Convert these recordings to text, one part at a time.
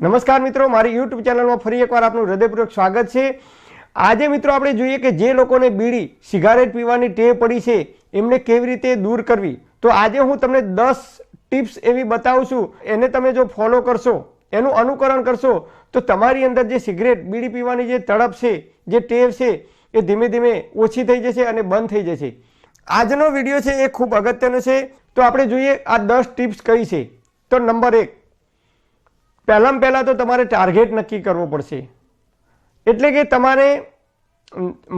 નમસ્કાર મિત્રો, મારી યુટ્યુબ ચેનલમાં ફરી એકવાર આપનું હૃદયપૂર્વક સ્વાગત છે. આજે મિત્રો આપણે જોઈએ કે જે લોકોને બીડી, સિગારેટ પીવાની ટેવ પડી છે, એમને કેવી રીતે દૂર કરવી? તો આજે હું તમને દસ ટિપ્સ એવી બતાવું છું. એને તમે જો ફોલો કરશો, એનું અનુકરણ કરશો, તો તમારી અંદર જે સિગરેટ, બીડી પીવાની જે તડપ છે, જે ટેવ છે, એ ધીમે ધીમે ઓછી થઈ જશે અને બંધ થઈ જશે. આજનો વીડિયો છે એ ખૂબ અગત્યનો છે. તો આપણે જોઈએ આ દસ ટિપ્સ કઈ છે. તો નંબર એક પહેલાં પહેલાં તો તમારે ટાર્ગેટ નક્કી કરવો પડશે. એટલે કે તમારે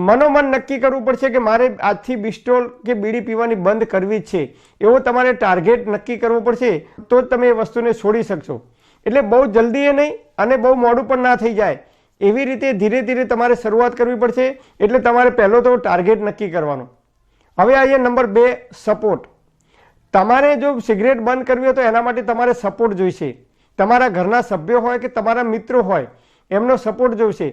મનોમન નક્કી કરવું પડશે કે મારે આજથી બિસ્ટોલ કે બીડી પીવાની બંધ કરવી જ છે. એવો તમારે ટાર્ગેટ નક્કી કરવો પડશે, તો તમે એ વસ્તુને છોડી શકશો. એટલે બહુ જલ્દી એ નહીં, અને બહુ મોડું પણ ના થઈ જાય. એવી રીતે ધીરે ધીરે તમારે શરૂઆત કરવી પડશે, એટલે તમારે પહેલો તો ટાર્ગેટ નક્કી કરવાનો. હવે આવીએ નંબર બે સપોર્ટ તમારે જો સિગરેટ બંધ કરવી હોય તો એના માટે તમારે સપોર્ટ જોઈશે. તમારા ઘરના સભ્યો હોય કે તમારા મિત્રો હોય, એમનો સપોર્ટ જોઈશે.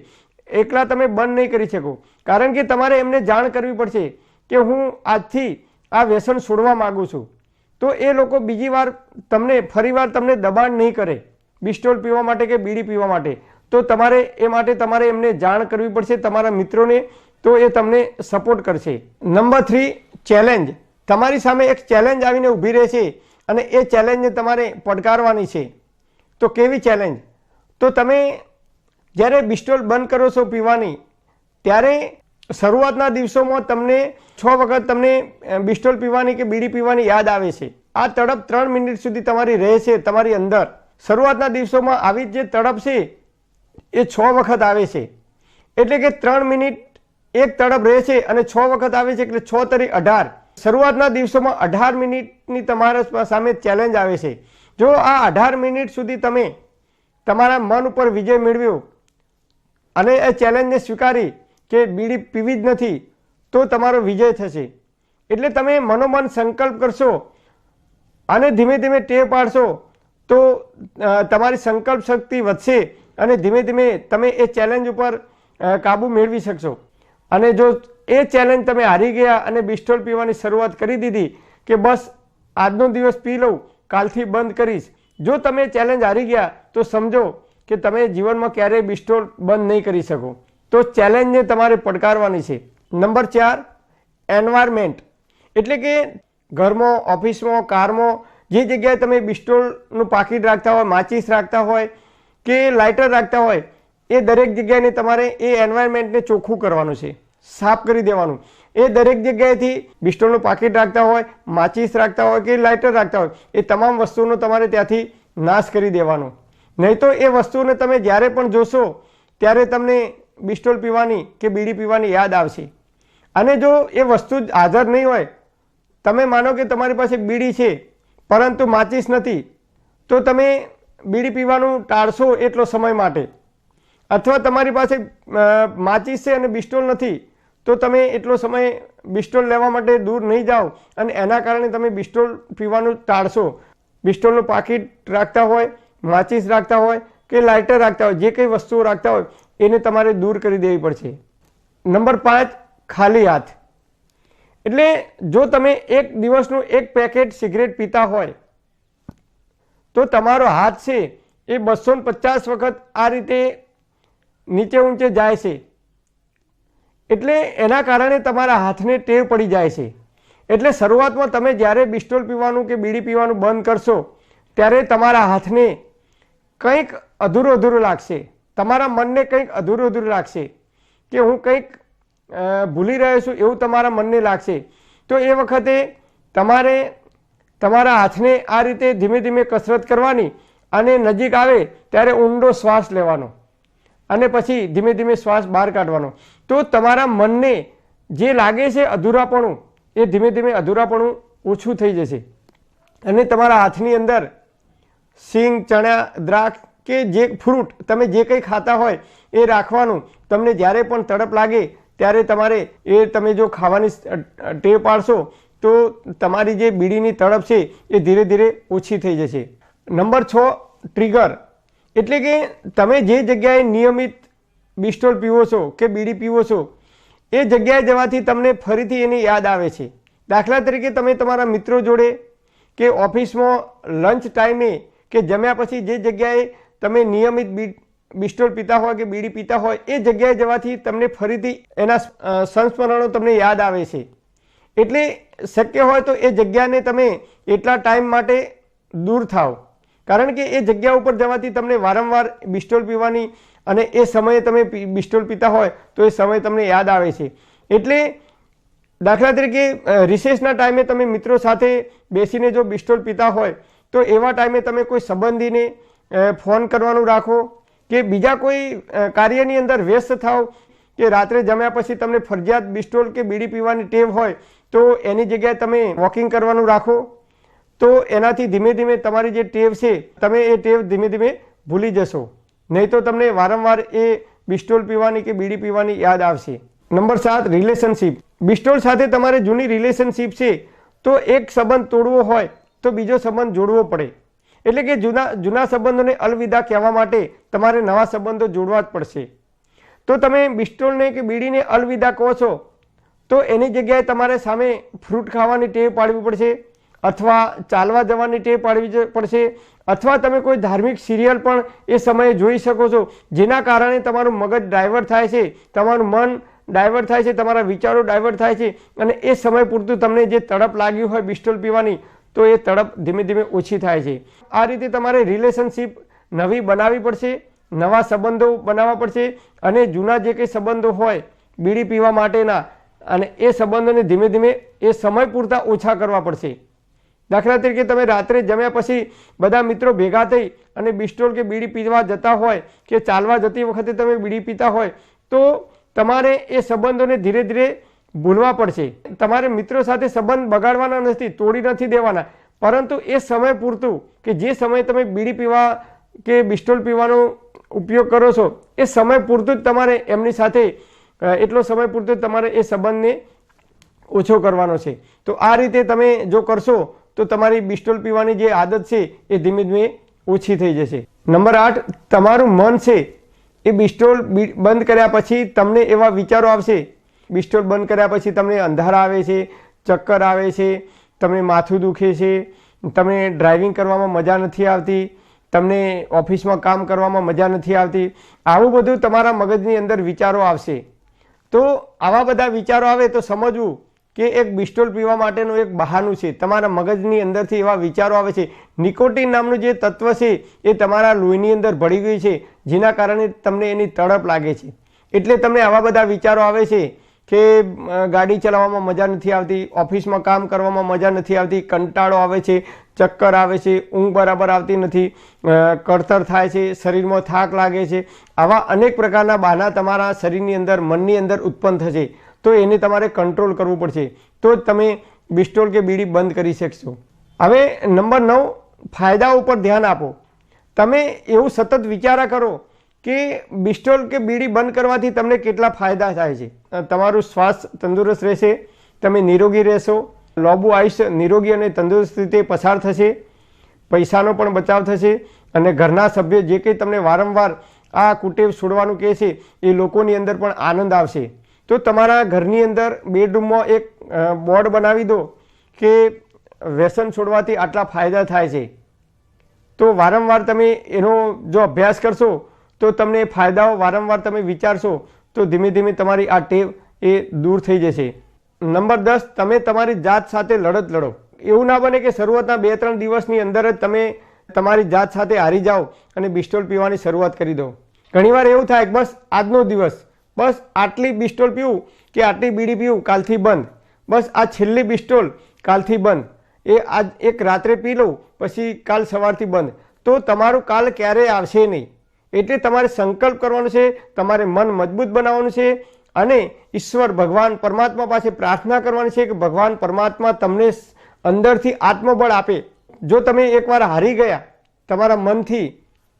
એકલા તમે બંધ નહીં કરી શકો. કારણ કે તમારે એમને જાણ કરવી પડશે કે હું આજથી આ વ્યસન છોડવા માગું છું. તો એ લોકો બીજી વાર તમને ફરીવાર તમને દબાણ નહીં કરે. બિસ્ટોલ પીવા માટે કે બીડી પીવા માટે. તો તમારે એ માટે તમારે એમને જાણ કરવી પડશે, તમારા મિત્રોને, તો એ તમને સપોર્ટ કરશે. નંબર થ્રી ચેલેન્જ તમારી સામે એક ચેલેન્જ આવીને ઊભી રહેશે અને એ ચેલેન્જને તમારે પડકારવાની છે. તો કેવી ચેલેન્જ તો તમે જ્યારે બિસ્ટોલ બંધ કરો છો પીવાની, ત્યારે શરૂઆતના દિવસોમાં તમને છ વખત તમને બિસ્ટોલ પીવાની કે બીડી પીવાની યાદ આવે છે. આ તડપ ત્રણ મિનિટ સુધી તમારી રહે છે, તમારી અંદર. શરૂઆતના દિવસોમાં આવી જે તડપ છે, એ છ વખત આવે છે. એટલે કે ત્રણ મિનિટ એક તડપ રહે છે અને છ વખત આવે છે એટલે છ તરી અઢાર. શરૂઆતના દિવસોમાં અઢાર મિનિટની તમારા સામે ચેલેન્જ આવે છે. જો આ અઢાર મિનિટ સુધી તમે તમારા મન ઉપર વિજય મેળવ્યો અને એ ચેલેન્જને સ્વીકારી કે બીડી પીવી જ નથી, તો તમારો વિજય થશે. એટલે તમે મનોમન સંકલ્પ કરશો અને ધીમે ધીમે ટેવ પાડશો, તો તમારી સંકલ્પ શક્તિ વધશે અને ધીમે ધીમે તમે એ ચેલેન્જ ઉપર કાબુ મેળવી શકશો. અને જો એ ચેલેન્જ તમે હારી ગયા અને બિસ્ટોલ પીવાની શરૂઆત કરી દીધી કે બસ આજનો દિવસ પી લઉં કાલથી બંધ કરીશ. જો તમે ચેલેન્જ હારી ગયા, તો સમજો કે તમે જીવનમાં ક્યારેય બિસ્ટોલ બંધ નહીં કરી શકો. તો ચેલેન્જને તમારે પડકારવાની છે. નંબર ચાર એન્વાયરમેન્ટ એટલે કે ઘરમાં, ઓફિસમાં, કારમાં, જે જગ્યાએ તમે બિસ્ટોલનું પાકીટ રાખતા હોય, માચીસ રાખતા હોય કે લાઇટર રાખતા હોય, એ દરેક જગ્યાને તમારે એ એન્વાયરમેન્ટને ચોખ્ખું કરવાનું છે. સાફ કરી દેવાનું. એ દરેક જગ્યાએથી બિસ્ટોલનું પાકીટ રાખતા હોય, માચીસ રાખતા હોય કે લાઇટર રાખતા હોય, એ તમામ વસ્તુનો તમારે ત્યાંથી નાશ કરી દેવાનો. નહીં તો એ વસ્તુને તમે જ્યારે પણ જોશો, ત્યારે તમને બિસ્ટોલ પીવાની કે બીડી પીવાની યાદ આવશે. અને જો એ વસ્તુ હાજર નહીં હોય, તમે માનો કે તમારી પાસે બીડી છે, પરંતુ માચીસ નથી, તો તમે બીડી પીવાનું ટાળશો એટલો સમય માટે. અથવા તમારી પાસે માચીસ છે અને બિસ્ટોલ નથી તો તમે એટલો સમય બિસ્ટોલ લેવા માટે દૂર નહીં જાઓ અને એના કારણે તમે બિસ્ટોલ પીવાનું ટાળશો. બિસ્ટોલનું પાકીટ રાખતા હોય, માચીસ રાખતા હોય કે લાઇટર રાખતા હોય, જે કંઈ વસ્તુઓ રાખતા હોય, એને તમારે દૂર કરી દેવી પડશે. નંબર પાંચ, ખાલી હાથ. એટલે જો તમે એક દિવસનું એક પેકેટ સિગરેટ પીતા હોય, તો તમારો હાથ છે એ બસો પચાસ વખત આ રીતે નીચે ઊંચે જાય છે. એટલે એના કારણે તમારા હાથને ટેવ પડી જાય છે. એટલે શરૂઆતમાં તમે જ્યારે બિસ્ટોલ પીવાનું કે બીડી પીવાનું બંધ કરશો, ત્યારે તમારા હાથને કંઈક અધૂરું અધૂરું લાગશે. તમારા મનને કંઈક અધૂરું અધૂરું લાગશે. કે હું કંઈક ભૂલી રહ્યો છું એવું તમારા મનને લાગશે. તો એ વખતે તમારે તમારા હાથને આ રીતે ધીમે ધીમે કસરત કરવાની અને નજીક આવે ત્યારે ઊંડો શ્વાસ લેવાનો. અને પછી ધીમે ધીમે શ્વાસ બહાર કાઢવાનો. તો તમારા મનને જે લાગે છે અધૂરાપણું, એ ધીમે ધીમે અધૂરાપણું ઓછું થઈ જશે. અને તમારા હાથની અંદર સિંગ, ચણા, દ્રાક્ષ કે જે ફ્રૂટ તમે જે કંઈ ખાતા હોય એ રાખવાનું તમને જ્યારે પણ તડપ લાગે ત્યારે તમારે એ તમે જો ખાવાની ટેવ પાડશો તો તમારી જે બીડીની તડપ છે એ ધીરે ધીરે ઓછી થઈ જશે. નંબર છ, ટ્રિગર. એટલે કે તમે જે જગ્યાએ નિયમિત બિસ્ટોલ પીવો છો કે બીડી પીવો છો, એ જગ્યાએ જવાથી તમને ફરીથી એની યાદ આવે છે. દાખલા તરીકે તમે તમારા મિત્રો જોડે કે ઓફિસમાં લંચ ટાઈમે કે જમ્યા પછી જે જગ્યાએ તમે નિયમિત બિસ્ટોલ પીતા હોય કે બીડી પીતા હોય, એ જગ્યાએ જવાથી તમને ફરીથી એના સંસ્મરણો તમને યાદ આવે છે. એટલે શક્ય હોય તો એ જગ્યાને તમે એટલા ટાઈમ માટે દૂર થાવ કારણ કે એ જગ્યા ઉપર જવાથી તમને વારંવાર બિસ્ટોલ પીવાની અને એ સમયે તમે બિસ્ટોલ પીતા હોય તો એ સમય તમને યાદ આવે છે. એટલે દાખલા તરીકે રિસેસના ટાઈમે તમે મિત્રો સાથે બેસીને જો બિસ્ટોલ પીતા હોય, તો એવા ટાઈમે તમે કોઈ સંબંધીને ફોન કરવાનું રાખો કે બીજા કોઈ કાર્યની અંદર વ્યસ્ત થાવ કે રાત્રે જમ્યા પછી તમને ફરજિયાત બિસ્ટોલ કે બીડી પીવાની ટેવ હોય, તો એની જગ્યાએ તમે વોકિંગ કરવાનું રાખો. તો એનાથી ધીમે ધીમે તમારી જે ટેવ છે, તમે એ ટેવ ધીમે ધીમે ભૂલી જશો. નહીં તો તમને વારંવાર એ બિસ્ટોલ પીવાની કે બીડી પીવાની યાદ આવશે. નંબર સાત રિલેશનશિપ બિસ્ટોલ સાથે તમારે જૂની રિલેશનશિપ છે તો એક સંબંધ તોડવો હોય તો બીજો સંબંધ જોડવો પડે. એટલે કે જૂના જૂના સંબંધોને અલવિદા કહેવા માટે તમારે નવા સંબંધો જોડવા જ પડશે. તો તમે બિસ્ટોલને કે બીડીને અલવિદા કહો છો, તો એની જગ્યાએ તમારે સામે ફ્રૂટ ખાવાની ટેવ પાડવી પડશે અથવા ચાલવા જવાની ટેવ પાડવી પડશે અથવા તમે કોઈ ધાર્મિક સિરિયલ પણ એ સમયે જોઈ શકો છો, જેના કારણે તમારું મગજ ડાયવર્ટ થાય છે, તમારું મન ડાયવર્ટ થાય છે, તમારા વિચારો ડાયવર્ટ થાય છે, અને એ સમય પૂરતું તમને જે તડપ લાગ્યું હોય બિસ્ટોલ પીવાની, તો એ તડપ ધીમે ધીમે ઓછી થાય છે. આ રીતે તમારે રિલેશનશિપ નવી બનાવવી પડશે, નવા સંબંધો બનાવવા પડશે, અને જૂના જે કંઈ સંબંધો હોય, બીડી પીવા માટેના, અને એ સંબંધોને ધીમે ધીમે એ સમય પૂરતા ઓછા કરવા પડશે. દાખલા તરીકે તમે રાત્રે જમ્યા પછી બધા મિત્રો ભેગા થઈ અને બિસ્ટોલ કે બીડી પીવા જતા હોય કે ચાલવા જતી વખતે તમે બીડી પીતા હોય, તો તમારે એ સંબંધોને ધીરે ધીરે ભૂલવા પડશે. તમારે મિત્રો સાથે સંબંધ બગાડવાના નથી, તોડી નથી દેવાના. પરંતુ એ સમય પૂરતું કે જે સમયે તમે બીડી પીવા કે બિસ્ટોલ પીવાનો ઉપયોગ કરો છો, એ સમય પૂરતું જ તમારે એમની સાથે એટલો સમય પૂરતો તમારે એ સંબંધને ઓછો કરવાનો છે. તો આ રીતે તમે જો કરશો તો તમારી બિસ્ટોલ પીવાની જે આદત છે એ ધીમે ધીમે ઓછી થઈ જશે. નંબર આઠ, તમારું મન છે એ બિસ્ટોલ બંધ કર્યા પછી તમને એવા વિચારો આવશે. બિસ્ટોલ બંધ કર્યા પછી તમને અંધારા આવે છે, ચક્કર આવે છે, તમને માથું દુખે છે, તમને ડ્રાઇવિંગ કરવામાં મજા નથી આવતી, તમને ઓફિસમાં કામ કરવામાં મજા નથી આવતી, આવું બધું તમારા મગજની અંદર વિચારો આવશે. તો આવા બધા વિચારો આવે તો સમજવું કે એક બિસ્ટોલ પીવા માટેનું એક બહાનું છે. તમારા મગજની અંદરથી એવા વિચારો આવે છે. નિકોટિન નામનું જે તત્વ છે, એ તમારા લોહીની અંદર ભળી ગયું છે, જેના કારણે તમને એની તડપ લાગે છે. એટલે તમને આવા બધા વિચારો આવે છે કે ગાડી ચલાવવામાં મજા નથી આવતી, ઓફિસમાં કામ કરવામાં મજા નથી આવતી, કંટાળો આવે છે, ચક્કર આવે છે, ઊંઘ બરાબર આવતી નથી કડતર થાય છે, શરીરમાં થાક લાગે છે. આવા અનેક પ્રકારના બહાના તમારા શરીરની અંદર, મનની અંદર ઉત્પન્ન થશે. તો એને તમારે કંટ્રોલ કરવું પડશે. તો જ તમે બિસ્ટોલ કે બીડી બંધ કરી શકશો. હવે નંબર નવ ફાયદાઓ ઉપર ધ્યાન આપો. તમે એવું સતત વિચારા કરો કે બિસ્ટોલ કે બીડી બંધ કરવાથી તમને કેટલા ફાયદા થાય છે. તમારું સ્વાસ્થ્ય તંદુરસ્ત રહેશે, તમે નિરોગી રહેશો, લોબુ આયુષ્ય નિરોગી અને તંદુરસ્ત રીતે પસાર થશે, પૈસાનો પણ બચાવ થશે અને ઘરના સભ્યો જે કંઈ તમને વારંવાર આ કુટેવ છોડવાનું કહે છે, એ લોકોની અંદર પણ આનંદ આવશે. તો તમારા ઘરની અંદર બેડરૂમમાં એક બોર્ડ બનાવી દો કે વ્યસન છોડવાથી આટલા ફાયદા થાય છે. તો વારંવાર તમે એનો જો અભ્યાસ કરશો, તો તમને ફાયદાઓ વારંવાર તમે વિચારશો, તો ધીમે ધીમે તમારી આ ટેવ એ દૂર થઈ જશે. નંબર દસ, તમે તમારી જાત સાથે લડત લડો. એવું ના બને કે શરૂઆતના બે ત્રણ દિવસની અંદર જ તમે તમારી જાત સાથે હારી જાઓ અને બિસ્ટોલ પીવાની શરૂઆત કરી દો. ઘણીવાર એવું થાય બસ આજનો દિવસ બસ આટલી બિસ્ટોલ પીવું કે આટલી બીડી પીવું કાલથી બંધ. બસ આ છેલ્લી બિસ્ટોલ કાલથી બંધ. એ આજ એક રાત્રે પી લઉં, પછી કાલ સવારથી બંધ. તો તમારું કાલ ક્યારેય આવશે નહીં. એટલે તમારે સંકલ્પ કરવાનો છે, તમારે મન મજબૂત બનાવવાનું છે અને ઈશ્વર ભગવાન પરમાત્મા પાસે પ્રાર્થના કરવાની છે કે ભગવાન પરમાત્મા તમને અંદરથી આત્મબળ આપે. જો તમે એકવાર હારી ગયા તમારા મનથી,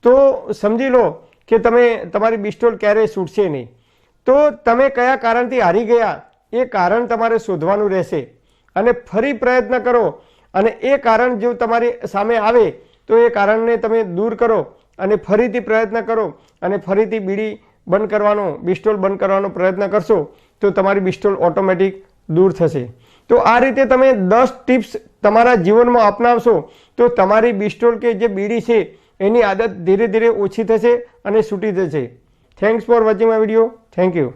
તો સમજી લો કે તમે તમારી બિસ્ટોલ ક્યારેય છૂટશે નહીં. તો તમે કયા કારણથી હારી ગયા? એ કારણ તમારે શોધવાનું રહેશે. અને ફરી પ્રયત્ન કરો. અને એ કારણ જો તમારી સામે આવે, તો એ કારણને તમે દૂર કરો અને ફરીથી પ્રયત્ન કરો અને ફરીથી બીડી બંધ કરવાનો, બિસ્ટોલ બંધ કરવાનો પ્રયત્ન કરશો, તો તમારી બિસ્ટોલ ઓટોમેટિક દૂર થશે. તો આ રીતે તમે દસ ટિપ્સ તમારા જીવનમાં અપનાવશો, તો તમારી બિસ્ટોલ કે જે બીડી છે, એની આદત ધીરે ધીરે ઓછી થશે અને છૂટી જશે. Thanks for watching my video thank you